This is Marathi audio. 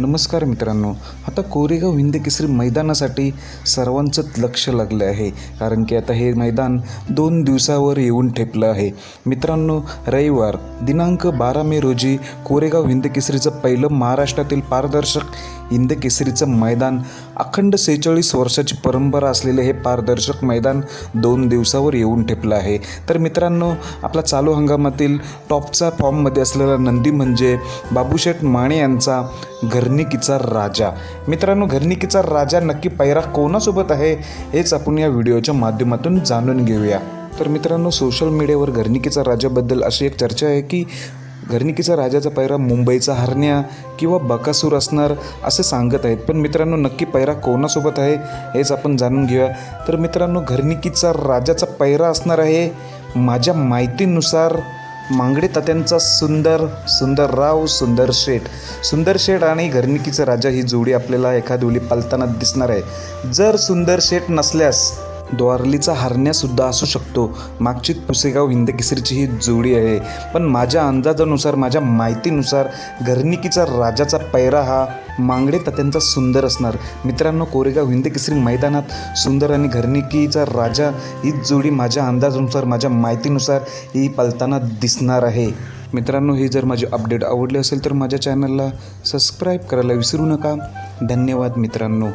नमस्कार मित्रांनो. आता कोरेगाव हिंद केसरी मैदानासाठी सर्वांचंच लक्ष लागलं आहे. कारण की आता हे मैदान दोन दिवसावर येऊन ठेपलं आहे. मित्रांनो रविवार दिनांक बारा मे रोजी कोरेगाव हिंद केसरीचं पहिलं महाराष्ट्रातील पारदर्शक हिंद केसरीचं मैदान अखंड सेहेचाळीस वर्षाची परंपरा असलेले हे पारदर्शक मैदान दोन दिवसावर येऊन ठेपलं आहे. तर मित्रांनो आपला चालू हंगामातील टॉपचा फॉर्ममध्ये असलेला नंदी म्हणजे बाबूशेठ माणे यांचा घरनिकीचा राजा. मित्रांनो घरनिकीचा राजा नक्की पैरा कोणासोबत आहे हेच आपण या व्हिडिओच्या माध्यमातून जाणून घेऊया. तर मित्रांनो सोशल मीडियावर घरनिकीचा राजाबद्दल अशी एक चर्चा आहे की घरणिकीचा राजाचा पैरा मुंबईचा हरण्या किंवा बकासूर असणार असे सांगत आहेत. पण मित्रांनो नक्की पैरा कोणासोबत आहे हेच आपण जाणून घेऊया. तर मित्रांनो घरणिकीचा राजाचा पैरा असणार आहे माझ्या माहितीनुसार मांगडे तात्यांचा सुंदर सुंदर राव सुंदर शेठ. सुंदर शेठ आणि घरणिकीचा राजा ही जोडी आपल्याला एखाद वेळी पालताना दिसणार आहे. जर सुंदर शेठ नसल्यास द्वारलीचा हरण्यासुद्धा असू शकतो. मागची पुसेगाव हिंदकेसरीची ही जोडी आहे. पण माझ्या अंदाजानुसार माझ्या माहितीनुसार घरनिकीचा राजाचा पैरा हा मांगडे तात्यांचा सुंदर असणार. मित्रांनो कोरेगाव हिंदकेसरी मैदानात सुंदर आणि घरनिकीचा राजा ही जोडी माझ्या अंदाजानुसार माझ्या माहितीनुसार ही पलताना दिसणार आहे. मित्रांनो ही जर माझी अपडेट आवडली असेल तर माझ्या चॅनलला सबस्क्राईब करायला विसरू नका. धन्यवाद मित्रांनो.